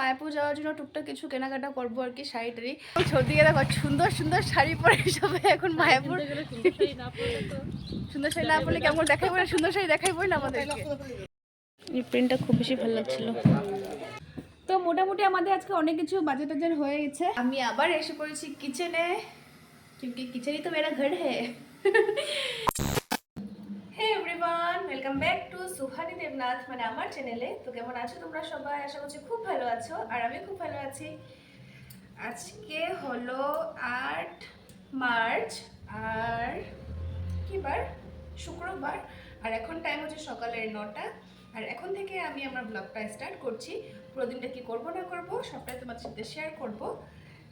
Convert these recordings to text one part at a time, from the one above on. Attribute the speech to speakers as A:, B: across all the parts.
A: মায়াপুর যাওয়ার জন্য টুকটাক কিছু কেনাকাটা করব আর কি শাড়ি টাড়ি সর্দিকে দেখো সুন্দর সুন্দর শাড়ি পরে সবাই এখন মায়াপুর। সুন্দর শাড়ি না পড়লে কেমন দেখাই বলে সুন্দর শাড়ি দেখাই দেখাইবো না আমাদেরকে। এই প্রিন্টটা খুব বেশি ভালো লাগছিল। তো মোটামুটি আমাদের আজকে অনেক কিছু বাজার টাজার হয়ে গেছে। আমি আবার এসে পড়েছি কিচেনে। কিউকি কিচেনই তো মেরা ঘর। হ্যাঁ everyone welcome back to Suhani Debnath মানে আমার চ্যানেলে তো কেমন আছো তোমরা সবাই? আশা করছি খুব ভালো আছো, আর আমি খুব ভালো আছি। আজকে হলো আট মার্চ, আর কি বার? শুক্রবার, আর এখন টাইম হচ্ছে সকালের নটা। আর এখন থেকে আমি আমার ব্লগটা স্টার্ট করছি। পুরো দিনটা কি করব, না করব, সবটাই তোমাদের সাথে শেয়ার করব।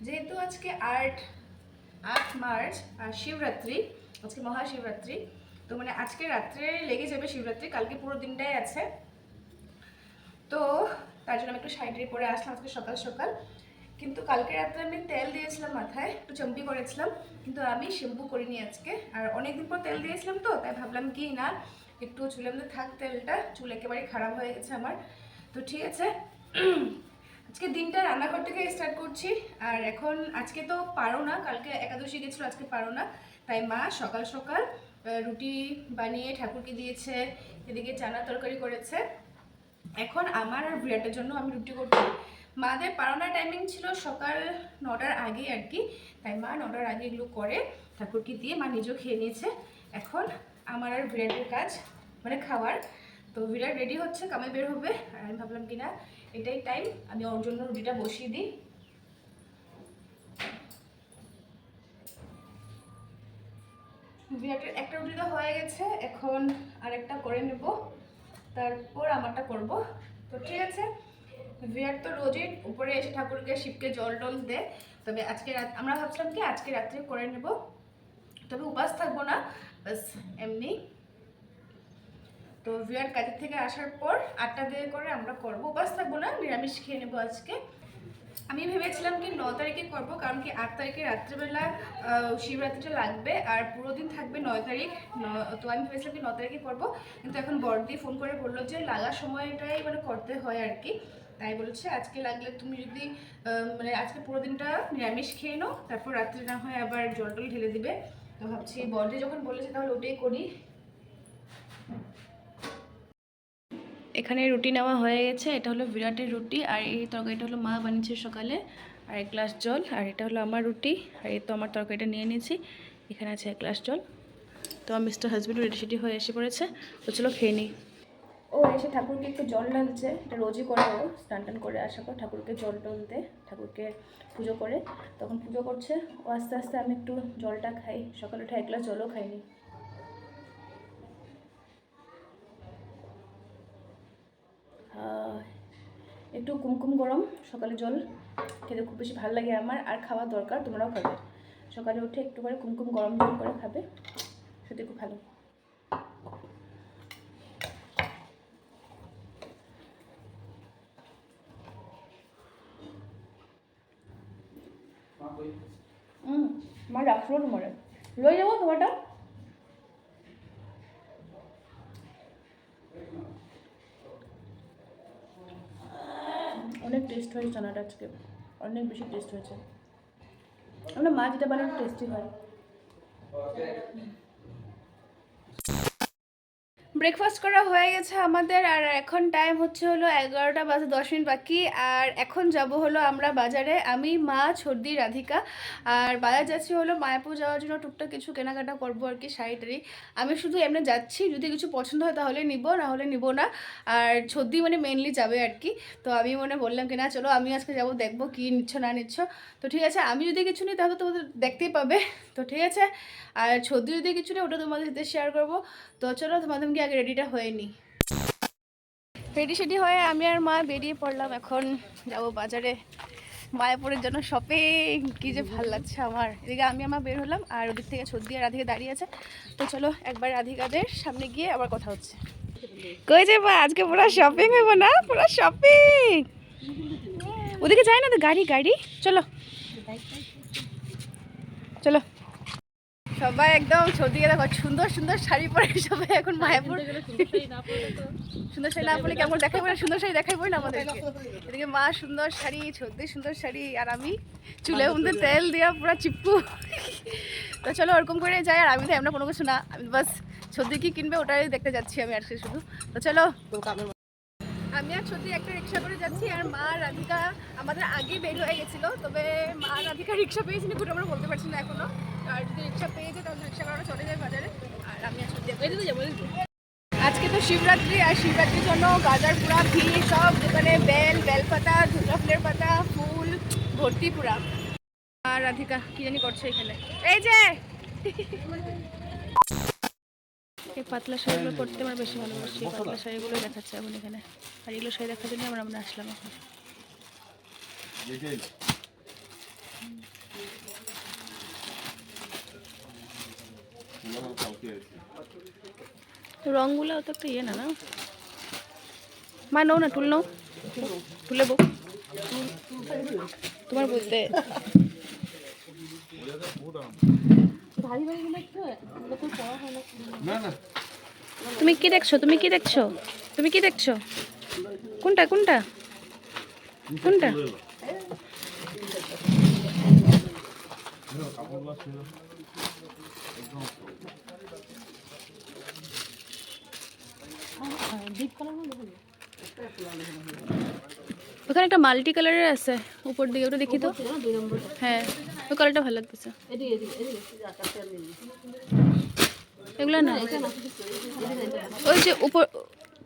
A: যেহেতু আজকে আট আট মার্চ, আর শিবরাত্রি, আজকে মহাশিবরাত্রি তো মানে আজকে রাত্রে লেগে যাবে শিবরাত্রি, কালকে পুরো দিনটাই আছে। তো তার জন্য আমি একটু শাড়ি পরে আসলাম আজকে সকাল সকাল। কিন্তু কালকে রাত্রে আমি তেল দিয়েছিলাম মাথায়, একটু চম্পি করেছিলাম। কিন্তু আমি শ্যাম্পু করিনি আজকে। আর অনেকদিন পর তেল দিয়েছিলাম তো, তাই ভাবলাম কি না, একটু চুলের মধ্যে থাক তেলটা, চুল একেবারে খারাপ হয়ে গেছে আমার। তো ঠিক আছে, আজকে দিনটা রান্নাঘর থেকে স্টার্ট করছি। আর এখন, আজকে তো পারো না কালকে একাদশী গেছিল, আজকে পারো না তাই মা সকাল সকাল রুটি বানিয়ে ঠাকুরকে দিয়েছে, এদিকে চানা তরকারি করেছে। এখন আমার আর বিরাটের জন্য আমি রুটি করছি মাদের পারোনা টাইমিং ছিল সকাল নটার আগে আর কি। তাই মা নটার আগে এগুলো করে ঠাকুরকে দিয়ে মা নিজেও খেয়ে নিয়েছে। এখন আমার আর বিরাটের কাজ মানে খাওয়ার। তো বিরাট রেডি হচ্ছে কামে বের হবে। আর আমি ভাবলাম কি না এটাই টাইম আমি ওর জন্য রুটিটা বসিয়ে দিই। বিরাটের একটা রুটি তো হয়ে গেছে, এখন আরেকটা করে নেব। তারপর আমারটা করব। তো ঠিক আছে বিরাট তো রোজই উপরে এসে ঠাকুরকে শিবকে জল টল দেয়। তবে আজকে রাত আমরা ভাবছিলাম কি আজকে রাত্রে করে নেব। তবে উপাস থাকব না বাস এমনি। তো বিরাট কাজের থেকে আসার পর আটটা দিয়ে করে আমরা করব। উপাস থাকব না, নিরামিষ খেয়ে নেব আজকে। আমি ভেবেছিলাম কি ন তারিখে করব, কারণ কি আট তারিখে রাত্রেবেলা শিবরাত্রিটা লাগবে আর পুরো দিন থাকবে নয় তারিখ। তো আমি ভেবেছিলাম কি ন তারিখে করব, কিন্তু এখন বড়দি ফোন করে বলল যে লাগার সময়টাই মানে করতে হয় আর কি। তাই বলছে, আজকে লাগলে তুমি যদি মানে আজকে পুরো দিনটা নিরামিষ খেয়ে নাও, তারপর রাত্রে না হয় আবার জল টল ঢেলে দিবে। তো ভাবছি বড়দি যখন বলেছে তাহলে ওটাই করি। এখানে রুটি নেওয়া হয়ে গেছে। এটা হলো বিরাটের রুটি, আর এই তরকারিটা হলো মা বানিয়েছে সকালে। আর এক গ্লাস জল, আর এটা হলো আমার রুটি। আর এই তো আমার তরকারিটা নিয়ে নিয়েছি। এখানে আছে এক গ্লাস জল। তো আমার মিস্টার হাজব্যান্ড রেডি সেডি হয়ে এসে পড়েছে। তো চলো খেয়ে নিই। ও এসে ঠাকুরকে একটু জল ঢালছে। এটা রোজই করে ও। স্নান টান করে আসার পর ঠাকুরকে জল টল দে, ঠাকুরকে পুজো করে। তখন পুজো করছে। ও আস্তে আস্তে আমি একটু জলটা খাই। সকালে উঠে এক গ্লাস জলও খাইনি। একটু কুমকুম গরম সকালে জল খেতে খুব বেশি ভালো লাগে আমার আর খাওয়া দরকার তোমরাও খাবে। সকালে উঠে একটু করে কুমকুম গরম জল করে খাবে সেটা খুব ভালো। মা রাখল তোমার লই যাব তোমারটা অনেক টেস্ট হয়েছে চানাটা আজকে। অনেক বেশি টেস্ট হয়েছে। আমরা মা যেটা বানানো টেস্টি হয়। ব্রেকফাস্ট করা হয়ে গেছে আমাদের, আর এখন টাইম হচ্ছে হলো এগারোটা বাজে দশ মিনিট বাকি, আর এখন যাব হলো আমরা বাজারে। আমি, মা, ছর্দি, রাধিকা, আর বাজার যাচ্ছি হলো মায়াপুর যাওয়ার জন্য টুকটাক কিছু কেনাকাটা করব আর কি, শাড়ি টাড়ি। আমি শুধু এমনি যাচ্ছি, যদি কিছু পছন্দ হয় তাহলে নিব, না হলে নিব না। আর ছর্দি মানে মেনলি যাবে আর কি। তো আমি মনে বললাম কি, না, চলো আমি আজকে যাব, দেখব কী নিচ্ছ, না নিচ্ছ। তো ঠিক আছে, আমি যদি কিছু নিই তাহলে তোমাদের দেখতেই পাবে। তো ঠিক আছে, আর ছর্দি যদি কিছু নেই ওটা তোমাদের সাথে শেয়ার করব। তো চলো তোমাদের কি আগে রেডিটা হয়ে নি। রেডি সেডি হয়ে আমি আর মা বেরিয়ে পড়লাম, এখন যাব বাজারে। মায়াপুরের জন্য শপিং কি যে ভালো লাগছে আমার। এদিকে আমি আমার বের হলাম, আর ওদিক থেকে সর্দি আর রাধিকা দাঁড়িয়ে আছে। তো চলো একবার রাধিকাদের সামনে গিয়ে আবার কথা হচ্ছে। কই যে বা আজকে পুরো শপিং হইব না? পুরো শপিং ওদিকে যাই না তো গাড়ি গাড়ি? চলো। চলো। সবাই একদম ছদিকে দেখো সুন্দর সুন্দর শাড়ি পরে সবাই এখন মায়াপুর। সুন্দর শাড়ি না পরলে কেমন দেখাই না? সুন্দর শাড়ি দেখাই না আমাদেরকে। এদিকে মা সুন্দর শাড়ি ছদ্দি সুন্দর শাড়ি আর আমি চুলে মধ্যে তেল দিয়া পুরো চিপ্পু। তো চলো ওরকম করে যাই আর আমি তো এমন কোনো কিছু না। আমি বাস ছদ্দি কি কিনবে ওটাই দেখতে যাচ্ছি আমি আজকে শুধু। তো চলো। আমি আর সত্যি একটা রিক্সা করে যাচ্ছি আর মা রাধিকা আমাদের আগে বের হয়ে গেছিল তবে মা রাধিকা রিক্সা পেয়েছি না আমরা বলতে পারছি না এখনও। আর যদি রিক্সা চলে যায় বাজারে। আর আমি আজকে তো শিবরাত্রি, আর শিবরাত্রির জন্য গাজার পুরা ভিড় সব দোকানে বেল বেলপাতা ধুতরা ফুলের পাতা, ফুল, ভর্তি পুরা আর রাধিকা, কি জানি করছে এখানে? এই যে! এই পাতলা শাড়িগুলো পরতে আমার বেশি ভালোবাসি। পাতলা শাড়িগুলো দেখাচ্ছে এখন এখানে। আর এগুলো শাড়ি দেখার জন্য আমরা আমরা আসলাম এখন তো রঙগুলো তো একটা ইয়ে না না? মা, নাও না টুল নাও। টুলে বউ তোমার বলতে। তুমি কি দেখছ? তুমি কি দেখছ? তুমি কি দেখছ? কোনটা কোনটা? কোনটা? ওখানে একটা মাল্টি কালারের আছে উপর দিকে ওটা দেখি তো। হ্যাঁ ওই কালারটা ভালো লাগতেছে। এগুলো না। ওই যে উপর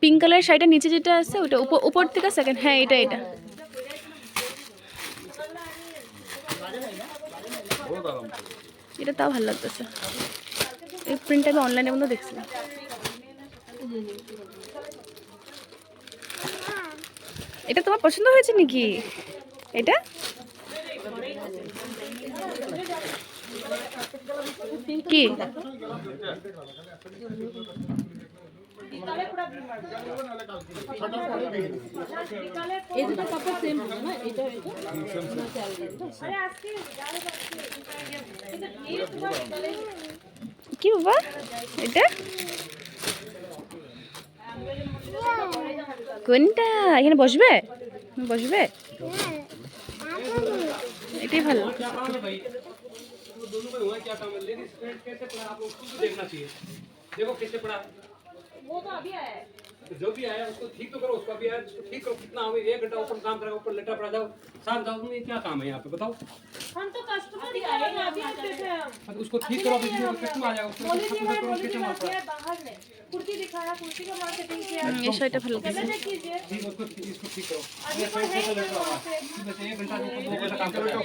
A: পিঙ্ক কালারের শাড়িটা নিচে যেটা আছে ওটা উপর থেকে সেকেন্ড হ্যাঁ এটা এটা। এটা তাও ভালো লাগতেছে। এই প্রিন্টটা আমি অনলাইনে মধ্যে দেখছিলাম এটা তোমার পছন্দ হয়েছে নাকি? এটা? কি?
B: এই দুটো কাপড় সেম হবে না? এটা এটা
A: কি বাবা? এটা? কোনটা এখানে বসবে বসবে এটাই ভালো
C: दोनों में हुआ क्या काम है लेडीज पैंट कैसे पड़ा आपको उसको भी देखना चाहिए देखो कैसे पड़ा
B: वो तो अभी आया है
C: तो जो भी आया उसको ठीक तो करो उसका भी आया तो उसको ठीक करो। कितना हो एक घंटा ऊपर काम करा ऊपर लेटा पड़ा जाओ। शाम जाओ तुम्हें क्या काम है यहाँ पे? बताओ।
B: हम तो कस्टमर ही आए हैं
C: उसको ठीक करो बिज़नेस कस्टमर आ जाएगा उसको ठीक करो
B: बाहर में। कुर्ती दिखाया कुर्ती का मार्केटिंग किया।
A: ये शर्ट
B: फल कीजिए
C: ठीक उसको इसको ठीक करो।
B: अभी कोई है ही। नहीं
C: हाँ। एक घंटा दो घंटा काम करो
A: एक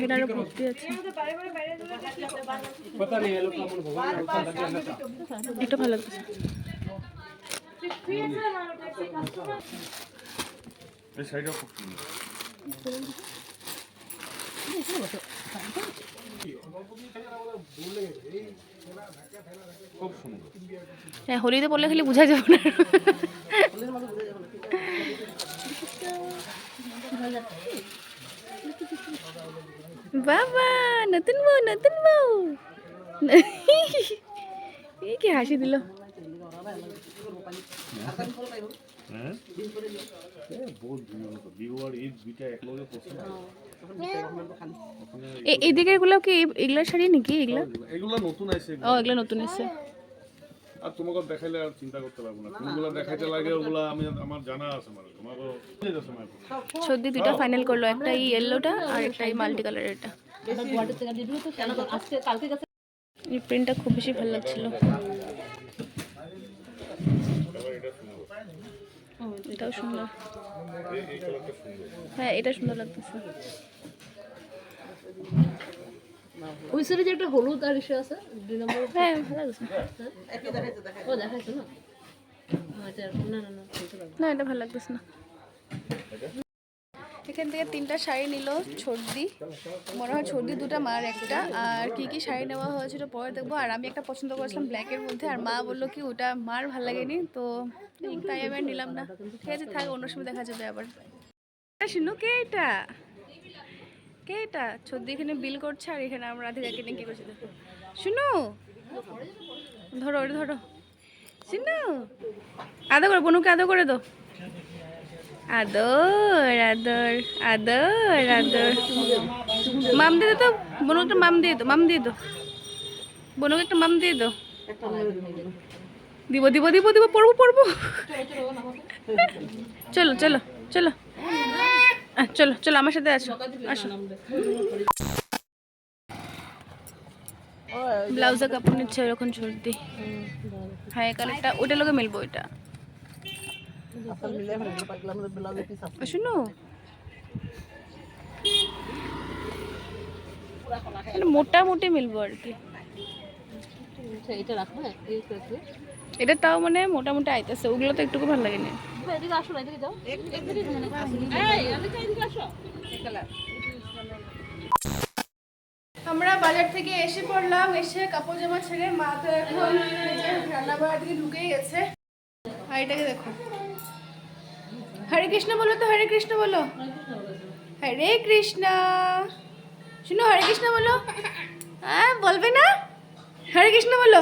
A: घंटा कुर्ती अच्छी
B: ये तो बारे बारे बारे तो
C: पता नहीं है लोग का भगवान का लग
D: ये तो फल
A: হ্যাঁ হোলিতে পড়লে খালি বোঝা যাবে না। বাবা, নতুন বউ নতুন বউ। কি হাসি দিল?
D: হ্যাঁ। এ, বহুত ভিউ হতো ভিউ আর এই দুইটা একলগে পড়ছে না ওখানে
A: এ- এদিকেরগুলো কি এ- এগুলা শাড়ি নাকি এগুলা?
D: এগুলো নতুন আছে
A: ও এগুলা নতুন এসছে
D: আর তোমাকে দেখাইলে আর চিন্তা করতে পারব না। কোনগুলো দেখাইতে লাগে ওগুলো আমি আমার জানা আছে মানে তোমাকে বুঝে যাচ্ছে
A: সর্দি দুইটা ফাইনাল করল একটা এই ইয়েলোটা আর একটা এই মাল্টি
B: গেছে
A: এই প্রিন্টটা খুব বেশি ভালো লাগছিল। এটাও সুন্দর। হ্যাঁ এটা সুন্দর লাগতেছে।
B: ওই সাইডে যে একটা হলুদ আর ইসে আছে দুই নম্বর
A: হ্যাঁ ভালো লাগছে।
B: ও দেখাইছো না? আচ্ছা না না না
A: না এটা ভালো লাগতেছে না। এখান থেকে তিনটা শাড়ি নিল ছর্দি। মনে হয় ছর্দি, দুটা মার একটা। আর কি কি শাড়ি নেওয়া হয়েছিল পরে দেখব। আর আমি একটা পছন্দ করেছিলাম ব্ল্যাকের মধ্যে। আর মা বলল কি, ওটা মার ভালো লাগেনি। তো তাই আমি নিলাম না। ঠিক আছে, থাক, অন্য সময় দেখা যাবে আবার। শুনো কে এটা? কে এটা? ছর্দি এখানে বিল করছে আর এখানে আমরা রাধিকা কিনে কি করছি শুনো ধরো ধরো। শুনো আদা করে, বনুকে আদর করে দাও। আদর আদর আদর আদর। মাম দিয়ে তো বনু একটা মাম দিয়ে দো, মাম দিয়ে দো। বনুকে একটা মাম দিয়ে দো। দিব দিব দিব দিব, পড়ব পড়ব। চলো চলো চলো। চলো চলো, আমার সাথে আসো আসো। ব্লাউজে কাপড় নিচ্ছে এরকম সর্দি হ্যাঁ কালারটা ওটা লোকে মিলবো, ওইটা। শুনো। মোটামুটি মিলবো আর কি।
B: এটা
A: তাও মানে মোটামুটি আইতেছে, ওগুলো তো একটু ভালো লাগেনি। আমরা বাজার থেকে এসে পড়লাম, এসে কাপড় জামা ছেড়ে মা তো এখন নিজের রান্নাবাড়ার দিকে ঢুকেই গেছে। আর এটাকে দেখো। হরে কৃষ্ণ বলো তো, হরে কৃষ্ণ বলো। হরে কৃষ্ণ। শুনো, হরে কৃষ্ণ বলো। হ্যাঁ বলবে না? হরে কৃষ্ণ বলো।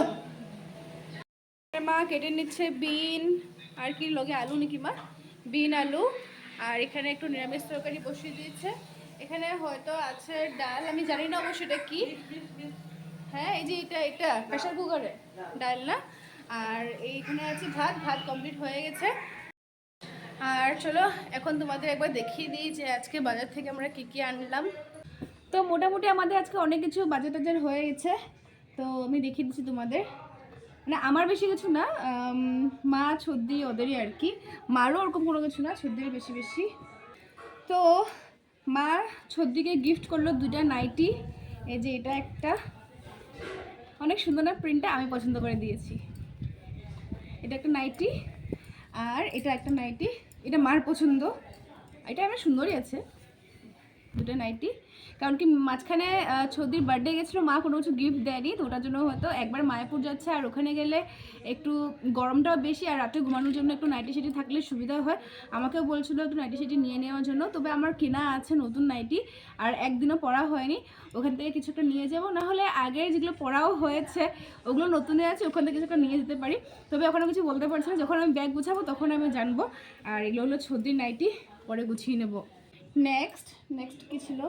A: মা কেটে নিচ্ছে বিন। আর কি লগে আলু নাকি মা? বিন, আলু। আর এখানে একটু নিরামিষ তরকারি বসিয়ে দিয়েছে। এখানে হয়তো আছে ডাল। আমি জানি না অবশ্য এটা কি। হ্যাঁ এই যে এটা এটা প্রেশার কুকারে ডাল না? আর এইখানে আছে ভাত। ভাত কমপ্লিট হয়ে গেছে। আর চলো, এখন তোমাদের একবার দেখিয়ে দিই যে আজকে বাজার থেকে আমরা কি কি আনলাম। তো মোটামুটি আমাদের আজকে অনেক কিছু বাজার টাজার হয়ে গেছে, তো আমি দেখিয়ে দিচ্ছি তোমাদের। মানে আমার বেশি কিছু না মা, ছদ্দি, ওদেরই আর কি। মারও ওরকম কোনো কিছু না ছদ্দির বেশি বেশি। তো মা ছদ্দিকে গিফট করল দুটা নাইটি, এই যে এটা একটা। অনেক সুন্দর না প্রিন্টটা আমি পছন্দ করে দিয়েছি। এটা একটা নাইটি। আর এটা একটা নাইটি। এটা মার পছন্দ। এটা আমার সুন্দরই আছে। দুটো নাইটি কারণ কি মাঝখানে ছদির বার্থডে গেছিল, মা কোনো কিছু গিফট দেয়নি, তো ওটার জন্য হয়তো একবার মায়াপুর যাচ্ছে, আর ওখানে গেলে একটু গরমটাও বেশি, আর রাতে ঘুমানোর জন্য একটু নাইটি সেটি থাকলে সুবিধা হয়। আমাকেও বলছিল একটু নাইটি সেটি নিয়ে নেওয়ার জন্য, তবে আমার কেনা আছে নতুন নাইটি আর একদিনও পরা হয়নি। ওখান থেকে কিছু একটা নিয়ে যাব নাহলে আগের যেগুলো পরাও হয়েছে, ওগুলো নতুনে আছে, ওখান থেকে কিছু একটা নিয়ে যেতে পারি। তবে ওখানে কিছু বলতে পারছি না, যখন আমি ব্যাগ গুছাবো তখন আমি জানব, আর এগুলো হলো ছদির নাইটি পরে গুছিয়ে নেব। নেক্সট নেক্সট কী ছিল?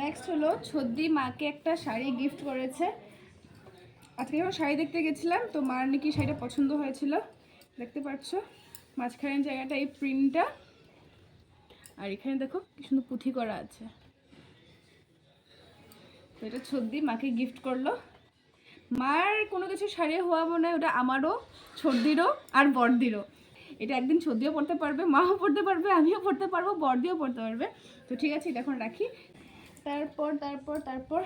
A: নেক্সট হলো ছদ্দি মাকে একটা শাড়ি গিফট করেছে। আজকে যখন শাড়ি দেখতে গেছিলাম, তো মার নাকি শাড়িটা পছন্দ হয়েছিল। দেখতে পাচ্ছ? মাঝখানের জায়গাটা এই প্রিন্টটা আর এখানে দেখো কি সুন্দর পুঁথি করা আছে। তো এটা ছদ্দি মাকে গিফট করল। মার কোনো কিছু শাড়ি হওয়া মনে হয় ওটা আমারও ছর্দিরও আর বর্দিরও। এটা একদিন ছর্দিও পড়তে পারবে, মাও পড়তে পারবে, আমিও পড়তে পারব বর্দিও পড়তে পারবে। তো ঠিক আছে, এটা এখন রাখি। তারপর তারপর তারপর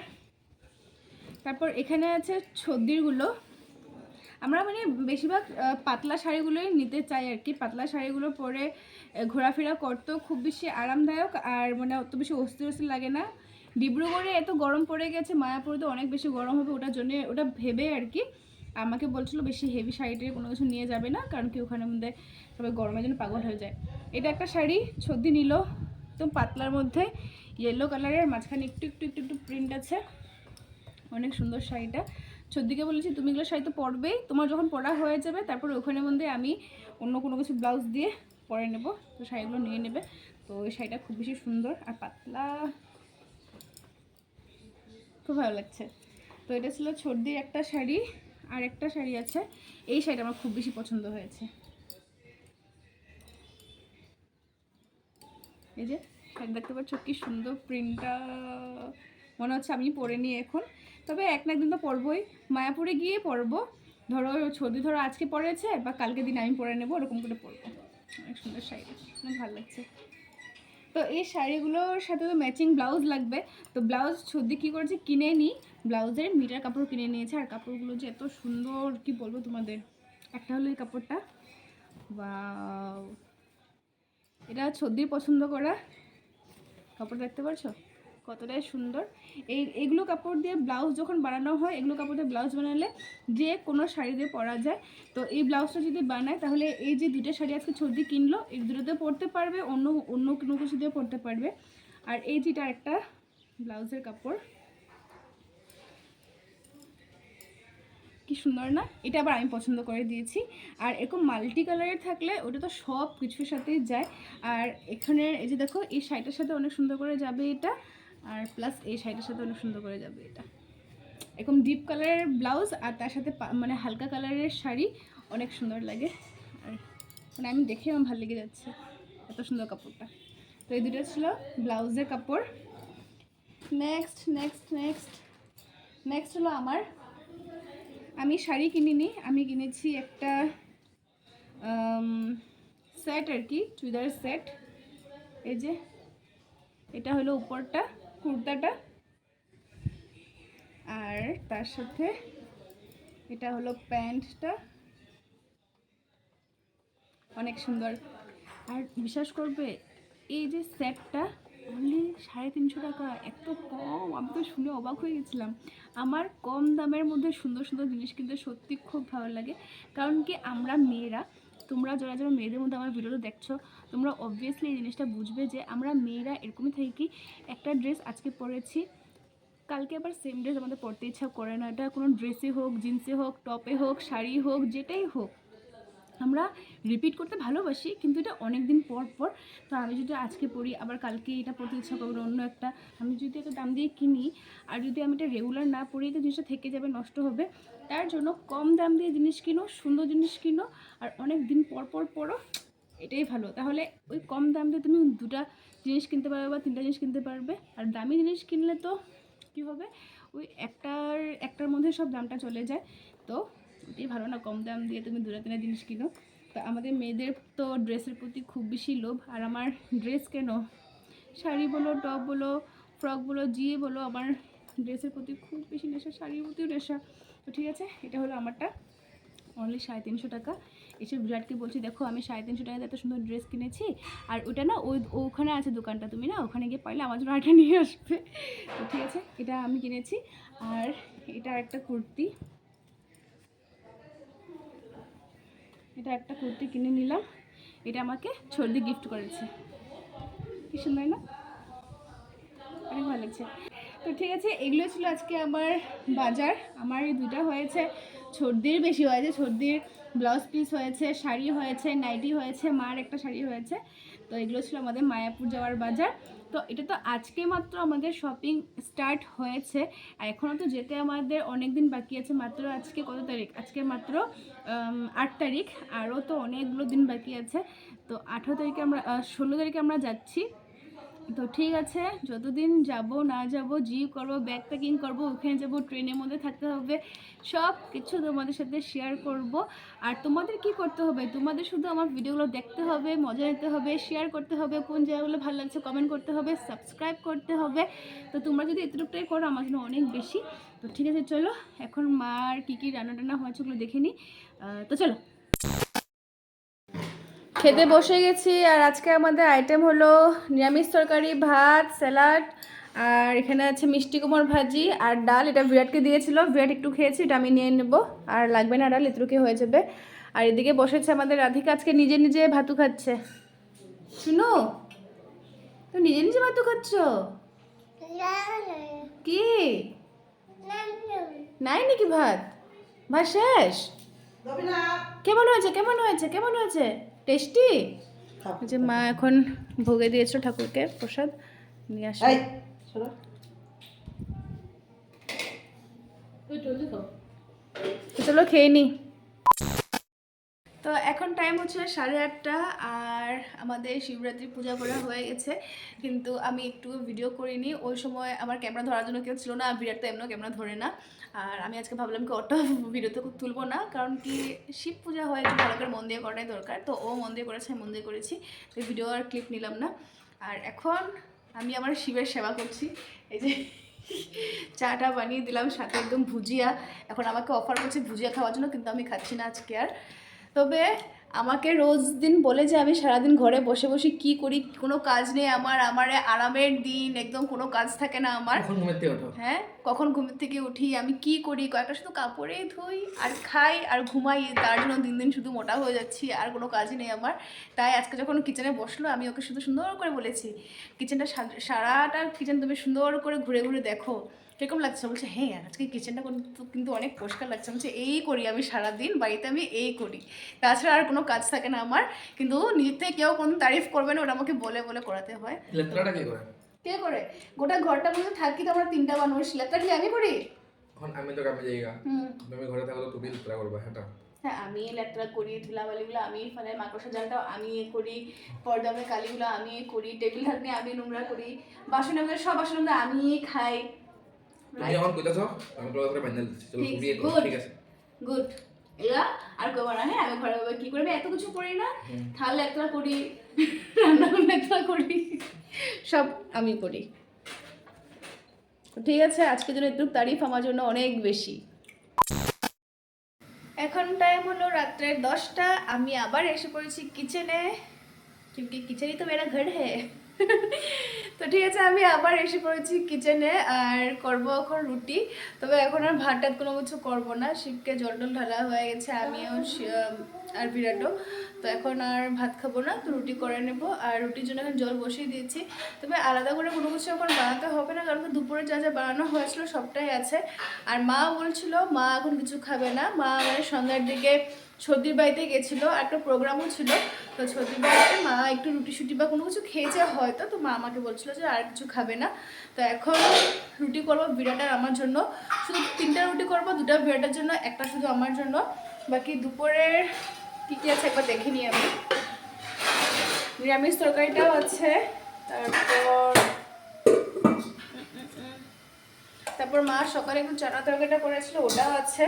A: তারপর এখানে আছে ছদ্দিরগুলো আমরা মানে বেশিরভাগ পাতলা শাড়িগুলোই নিতে চাই আর কি। পাতলা শাড়িগুলো পরে ঘোরাফেরা করতেও খুব বেশি আরামদায়ক আর মানে অত বেশি অস্থির অস্থির লাগে না। ডিব্রুগড়ে এত গরম পড়ে গেছে, মায়াপুরে তো অনেক বেশি গরম হবে ওটার জন্য, ওটা ভেবে আর কি। আমাকে বলছিল বেশি হেভি শাড়িটির কোনো কিছু নিয়ে যাবে না, কারণ কি ওখানে মধ্যে সবাই গরমের জন্য পাগল হয়ে যায়। এটা একটা শাড়ি, ছদ্দি নিল তো পাতলার মধ্যে ইয়েলো কালারের মাঝখানে একটু একটু একটু একটু প্রিন্ট আছে। অনেক সুন্দর শাড়িটা। ছদ্দিকে বলেছি, তুমি এগুলো শাড়ি তো পরবেই, তোমার যখন পরা হয়ে যাবে, তারপর ওখানে মধ্যে আমি অন্য কোনো কিছু ব্লাউজ দিয়ে পরে নেব। তো শাড়িগুলো নিয়ে নেবে। তো ওই শাড়িটা খুব বেশি সুন্দর আর পাতলা। খুব ভালো লাগছে। তো এটা ছিল ছর্দির একটা শাড়ি। আর একটা শাড়ি আছে। এই শাড়িটা আমার খুব বেশি পছন্দ হয়েছে। এই যে, শাড়ি দেখতে পাচ্ছ, কি সুন্দর প্রিন্টটা মনে হচ্ছে আমি পরে নিই এখন। তবে এক না একদিন তো পরবই। মায়াপুরে গিয়ে পরবো। ধরো, ছবি ধরো আজকে পরেছে বা কালকে দিন আমি পরে নেব, ওরকম করে পরবো। অনেক সুন্দর শাড়ি ভালো লাগছে। তো এই শাড়িগুলোর সাথে তো ম্যাচিং ব্লাউজ লাগবে। তো ব্লাউজ ছদ্দি কী করেছে? কিনে নিই ব্লাউজের মিটার কাপড় কিনে নিয়েছে, আর কাপড়গুলো যে এত সুন্দর, কি বলব তোমাদের? একটা হলো এই কাপড়টা। বা এটা ছদ্দির পছন্দ করা। কাপড় দেখতে পারছ? কতটাই সুন্দর। এই, এগুলো কাপড় দিয়ে ব্লাউজ যখন বানানো হয়, এগুলো কাপড় দিয়ে ব্লাউজ বানালে যে কোনো শাড়ি দিয়ে পরা যায়। তো এই ব্লাউজটা যদি বানায়, তাহলে এই যে দুটো শাড়ি আজকে ছর্দি কিনলো, এই দুটোতে পরতে পারবে, অন্য অন্য কোনো কিছু দিয়ে পরতে পারবে। আর এই যেটা একটা ব্লাউজের কাপড় কি সুন্দর না? এটা আবার আমি পছন্দ করে দিয়েছি। আর এরকম মাল্টি কালারের থাকলে ওটা তো সব কিছুর সাথেই যায়। আর এখানে এই যে দেখো, এই শাড়িটার সাথে অনেক সুন্দর করে যাবে এটা। আর প্লাস এই শাড়িটার সাথে অনেক সুন্দর করে যাবে এটা। এরকম ডিপ কালারের ব্লাউজ আর তার সাথে মানে হালকা কালারের শাড়ি অনেক সুন্দর লাগে। আর মানে আমি দেখে আমার ভালো লেগে যাচ্ছে এত সুন্দর কাপড়টা। তো এই দুটো ছিল ব্লাউজের কাপড়। নেক্সট নেক্সট নেক্সট নেক্সট হলো আমার আমি শাড়ি কিনিনি, আমি কিনেছি একটা সেট আর কি চুড়িদারের সেট এই যে, এটা হলো উপরটা, কুর্তাটা। আর তার সাথে এটা হলো প্যান্টটা। অনেক সুন্দর। আর বিশ্বাস করবে, এই যে সেটটা অনলি সাড়ে তিনশো টাকা? এত কম। আমি তো শুনে অবাক হয়ে গেছিলাম। আমার কম দামের মধ্যে সুন্দর সুন্দর জিনিস কিনতে সত্যি খুব ভালো লাগে। কারণ কি আমরা মেয়েরা, তোমরা যারা যারা মেয়েদের মধ্যে আমার ভিডিওটা দেখছ, তোমরা অবভিয়াসলি এই জিনিসটা বুঝবে যে আমরা মেয়েরা এরকমই থাকি কি, একটা ড্রেস আজকে পরেছি, কালকে আবার সেম ড্রেস আমাদের পরতে ইচ্ছা করে না। এটা কোনো ড্রেসে হোক জিন্সে হোক টপে হোক, শাড়ি হোক, যেটাই হোক। আমরা রিপিট করতে ভালোবাসি, কিন্তু এটা অনেক দিন পর পর। তো আমি যদি আজকে পড়ি, আবার কালকে এটা পড়তে ইচ্ছা করবে অন্য একটা, আমি যদি একটা দাম দিয়ে কিনি, আর যদি আমি এটা রেগুলার না পড়ি, তো জিনিসটা থেকে যাবে, নষ্ট হবে। তার জন্য কম দাম দিয়ে জিনিস কিনো, সুন্দর জিনিস কিনো, আর অনেক দিন পর পর পড়ো, এটাই ভালো। তাহলে ওই কম দাম দিয়ে তুমি দুটা জিনিস কিনতে পারবে বা তিনটা জিনিস কিনতে পারবে। আর দামি জিনিস কিনলে তো কী হবে? ওই একটার একটার মধ্যে সব দামটা চলে যায়। তো এটাই ভালো না কম দাম দিয়ে তুমি দুটা তিনটা জিনিস কিনো, তো আমাদের মেয়েদের তো ড্রেসের প্রতি খুব বেশি লোভ। আর আমার ড্রেস কেন? শাড়ি বলো, টপ বলো, ফ্রক বলো জিয়ে বলো, আমার ড্রেসের প্রতি খুব বেশি নেশা, শাড়ির প্রতিও নেশা। তো ঠিক আছে, এটা হলো আমারটা। অনলি সাড়ে তিনশো টাকা। এসে বিরাটকে বলছি, দেখো, আমি সাড়ে তিনশো টাকাতে এত সুন্দর ড্রেস কিনেছি। আর ওটা না, ওই, ওখানে আছে দোকানটা, তুমি না ওখানে গিয়ে পাইলে আমার জন্য আরেকটা নিয়ে আসবে। তো ঠিক আছে, এটা আমি কিনেছি। আর এটা একটা কুর্তি। এটা একটা কুর্তি কিনে নিলাম। এটা আমাকে সর্দি গিফট করেছে। কি সুন্দর, না? অনেক ভালো লাগছে। তো ঠিক আছে, এগুলো ছিল আজকে আমার বাজার। আমার এই দুটা হয়েছে। সর্দির বেশি হয়েছে। সর্দির ব্লাউজ পিস হয়েছে, শাড়ি হয়েছে নাইটি হয়েছে, মার একটা শাড়ি হয়েছে। তো এগুলো ছিল আমাদের মায়াপুর যাওয়ার বাজার। তো এটা তো আজকে মাত্র আমাদের শপিং স্টার্ট হয়েছে। আর এখনও তো যেতে আমাদের অনেক দিন বাকি আছে, মাত্র আজকে কত তারিখ? আজকে মাত্র আট তারিখ। আরও তো অনেকগুলো দিন বাকি আছে। তো আঠেরো তারিখে আমরা ষোলো তারিখে আমরা যাচ্ছি। তো ঠিক আছে, যতদিন যাব না যাব জি করব, ব্যাগ প্যাকিং করব, ওখানে যাব, ট্রেনের মধ্যে থাকতে হবে, সব কিছু তোমাদের সাথে শেয়ার করব। আর তোমাদের কি করতে হবে? তোমাদের শুধু আমার ভিডিওগুলো দেখতে হবে, মজা নিতে হবে শেয়ার করতে হবে, কোন জায়গাগুলো ভালো লাগছে কমেন্ট করতে হবে সাবস্ক্রাইব করতে হবে। তো তোমরা যদি এতটুকুটাই করো, আমার জন্য অনেক বেশি। তো ঠিক আছে, চলো, এখন মার কী কী রান্না টান্না হয়েছে ওগুলো দেখে নিই। তো চলো। খেতে বসে গেছি আর আজকে আমাদের আইটেম হলো নিরামিষ তরকারি ভাত স্যালাড আর এখানে আছে মিষ্টি কুমড় ভাজি আর ডাল। এটা বিরাটকে দিয়েছিল বিরাট একটু খেয়েছি এটা আমি নিয়ে নেব। আর লাগবে না ডাল এতটুকু হয়ে যাবে। আর এদিকে বসেছে আমাদের রাধিকা আজকে নিজে নিজে ভাতু খাচ্ছে। শুনো তো নিজে নিজে ভাতু খাচ্ছ? কি? নাই নাকি ভাত? ভাত শেষ? কেমন হয়েছে কেমন হয়েছে কেমন হয়েছে? টেস্টি? যে মা এখন ভোগে দিয়েছিল ঠাকুরকে প্রসাদ নিয়ে আসে। তো চলো খেয়ে নি। তো এখন টাইম হচ্ছে সাড়ে আটটা আর আমাদের শিবরাত্রি পূজা করা হয়ে গেছে। কিন্তু আমি একটু ভিডিও করিনি। ওই সময় আমার ক্যামেরা ধরার জন্য কেউ ছিল না আর বিরাট তো এমনও ক্যামেরা ধরে না। আর আমি আজকে ভাবলাম কি অত বিরত তুলবো না, কারণ কি শিব পূজা হয় একটু ভালো করে মন দিয়ে করাটাই দরকার। তো ও মন দিয়ে করেছে, আমি মন দিয়ে করেছি, তো ভিডিও আর ক্লিপ নিলাম না। আর এখন আমি আমার শিবের সেবা করছি, এই যে চাটা বানিয়ে দিলাম, সাথে একদম ভুজিয়া। এখন আমাকে অফার করছে ভুজিয়া খাওয়ার জন্য, কিন্তু আমি খাচ্ছি না আজকে আর। তবে আমাকে রোজ দিন বলে যে আমি সারাদিন ঘরে বসে বসে কি করি কোনো কাজ নেই আমার আমার আরামের দিন একদম কোনো কাজ থাকে না আমার। হ্যাঁ কখন ঘুম থেকে উঠি আমি কি করি কয়েকটা শুধু কাপড়েই ধুই আর খাই আর ঘুমাই তার জন্য দিন দিন শুধু মোটা হয়ে যাচ্ছি আর কোনো কাজই নেই আমার। তাই আজকে যখন কিচেনে বসল আমি ওকে শুধু সুন্দর করে বলেছি কিচেনটা সারাটা কিচেন তুমি সুন্দর করে ঘুরে ঘুরে দেখো। কীরকম লাগছে? বলছে হ্যাঁ আজকে কিচেনটা কিন্তু কিন্তু অনেক পরিষ্কার লাগছে। বলছে এই করি আমি সারাদিন বাড়িতে আমি এই করি। তাছাড়া আর কোনো কাজ থাকে না আমার। কিন্তু নিজের থেকে কেউ কোনো তারিফ করবে না ওটা আমাকে বলে বলে করাতে হয়।
E: কে করে?
A: গোটা ঘরটা মধ্যে থাকি তো আমরা তিনটা মানুষ। কি আমি করি?
E: এখন আমি তো কামে যাইগা তুমি ঘরে থাকো তুমি লেত্রা করবা হ্যাঁ
A: হ্যাঁ আমি লেট্রা করি ধুলাবালিগুলো আমি ফেলাই মাকড়সা জালটাও আমি এ করি পর্দামের কালিগুলো আমি করি টেবিল ঢাকনি আমি নোংরা করি বাসন আমাদের সব বাসন আমরা আমি খাই।
E: তুমি এখন কইতাছ আমি তোর করে বান্ধাল দিচ্ছি চলো
A: ঠিক,
E: তুমি এ করো
A: good.
E: ঠিক আছে
A: গুড এরা আর করবো না হ্যাঁ আমি ঘরে ঘরে কি করবে এত কিছু করি না
E: হুম।
A: থাল একটা করি রান্না করে একটা করি সব আমি করি তো ঠিক আছে আজকের জন্য একটু তারিফ আমার জন্য অনেক বেশি এখন টাইম হলো রাত্রের দশটা আমি আবার এসে পড়েছি কিচেনে क्योंकि किचन ही तो मेरा घर है তো ঠিক আছে, আমি আবার এসে পড়েছি কিচেনে আর করব এখন রুটি। তবে এখন আর ভাত টাত কোনো কিছু করব না, শিবকে জল টল ঢালা হয়ে গেছে, আমিও আর বিরাটও। তো এখন আর ভাত খাব না, তো রুটি করে নেব। আর রুটির জন্য এখন জল বসিয়ে দিয়েছি। তবে আলাদা করে কোনো কিছু এখন বানাতে হবে না, কারণ দুপুরে যা যা বানানো হয়েছিল সবটাই আছে। আর মা বলছিল, মা এখন কিছু খাবে না। মা মানে সন্ধ্যার দিকে সর্দির বাড়িতে গেছিল, একটা প্রোগ্রামও ছিল। তো সর্দির বাড়িতে মা একটু রুটি শুটি বা কোনো কিছু খেয়েছে হয়তো তো মা আমাকে বলছিল যে আর কিছু খাবে না। তো এখন রুটি করব বিরাটার আমার জন্য। শুধু তিনটা রুটি করব, দুটা বিরাটার জন্য, একটা শুধু আমার জন্য। বাকি দুপুরের কী কী আছে একবার দেখে নিই আমি। নিরামিষ তরকারিটাও আছে, তারপর তারপর মা সকালে একটু চানা তরকারিটা করেছিল, ওটাও আছে।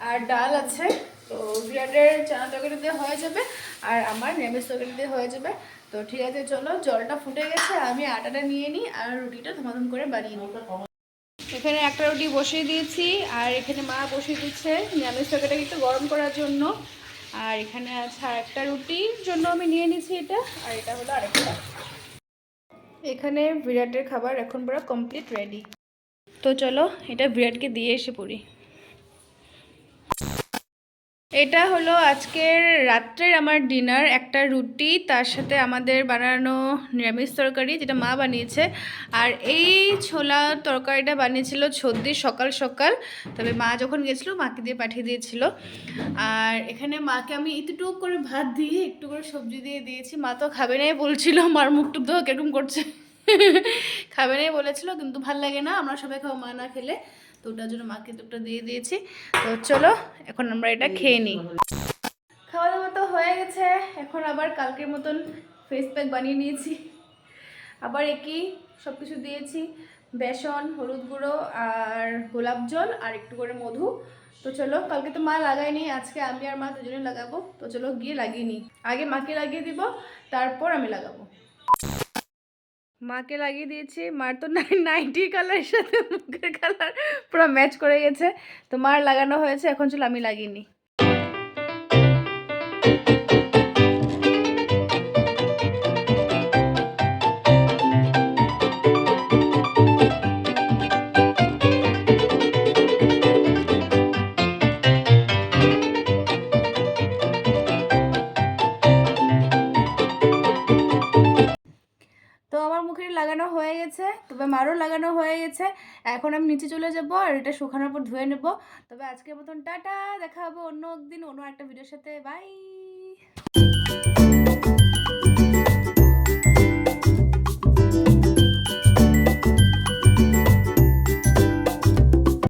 A: আর ডাল আছে। তো বিরাটের চানা তরকারি দিয়ে হয়ে যাবে আর আমার নিরামিষ তরকারি দিয়ে হয়ে যাবে। তো ঠিক আছে, চলো জলটা ফুটে গেছে, আমি আটাটা নিয়ে নিই আর রুটিটা ধমাধম করে বানিয়ে নিই। এখানে একটা রুটি বসিয়ে দিয়েছি আর এখানে মা বসিয়ে দিচ্ছে নিরামিষ তরকারিটা একটু গরম করার জন্য। আর এখানে আছে আর একটা রুটির জন্য আমি নিয়ে নিয়েছি এটা আর এটা হলো আরেকটা। এখানে বিরাটের খাবার এখন পুরো কমপ্লিট রেডি। তো চলো এটা বিরাটকে দিয়ে এসে পড়ি। এটা হলো আজকের রাত্রের আমার ডিনার, একটা রুটি, তার সাথে আমাদের বানানো নিরামিষ তরকারি যেটা মা বানিয়েছে। আর এই ছোলা তরকারিটা বানিয়েছিল সর্দি সকাল সকাল, তবে মা যখন গেছিল মাকে দিয়ে পাঠিয়ে দিয়েছিল। আর এখানে মাকে আমি একটুটুকু করে ভাত দিয়ে, একটু করে সবজি দিয়ে দিয়েছি। মা তো খাবে নাই বলছিল, মার মুখ টুক দেখো কীরকম করছে। খাবে নাই বলেছিল, কিন্তু ভালো লাগে না, আমরা সবাই খাব মা না খেলে। তো ওটার জন্য মাকে দুটো দিয়ে দিয়েছি। তো চলো এখন আমরা এটা খেয়ে নিই। খাওয়া দাওয়া তো হয়ে গেছে এখন আবার কালকের মতন ফেস প্যাক বানিয়ে নিয়েছি। আবার একই সব কিছু দিয়েছি বেসন হলুদ গুঁড়ো আর গোলাপ জল আর একটু করে মধু। তো চলো কালকে তো মা লাগায়নি আজকে আমি আর মা দুজনে লাগাবো। তো চলো গিয়ে লাগিয়ে নিই। আগে মাকে লাগিয়ে দিব তারপর আমি লাগাবো। মাকে লাগিয়ে দিয়েছি। মার তো নাইটি কালারের সাথে মুখের কালার পুরো ম্যাচ করে গেছে। তো মার লাগানো হয়েছে, এখন চলো আমি লাগিয়ে নিই। তবে মারও লাগানো হয়ে গেছে। এখন আমি নিচে চলে যাব আর এটা শুকানোর পর ধুয়ে নেব। তবে আজকের মতন টাটা, দেখা হবে অন্য একদিন, অন্য একটা ভিডিওর সাথে। বাই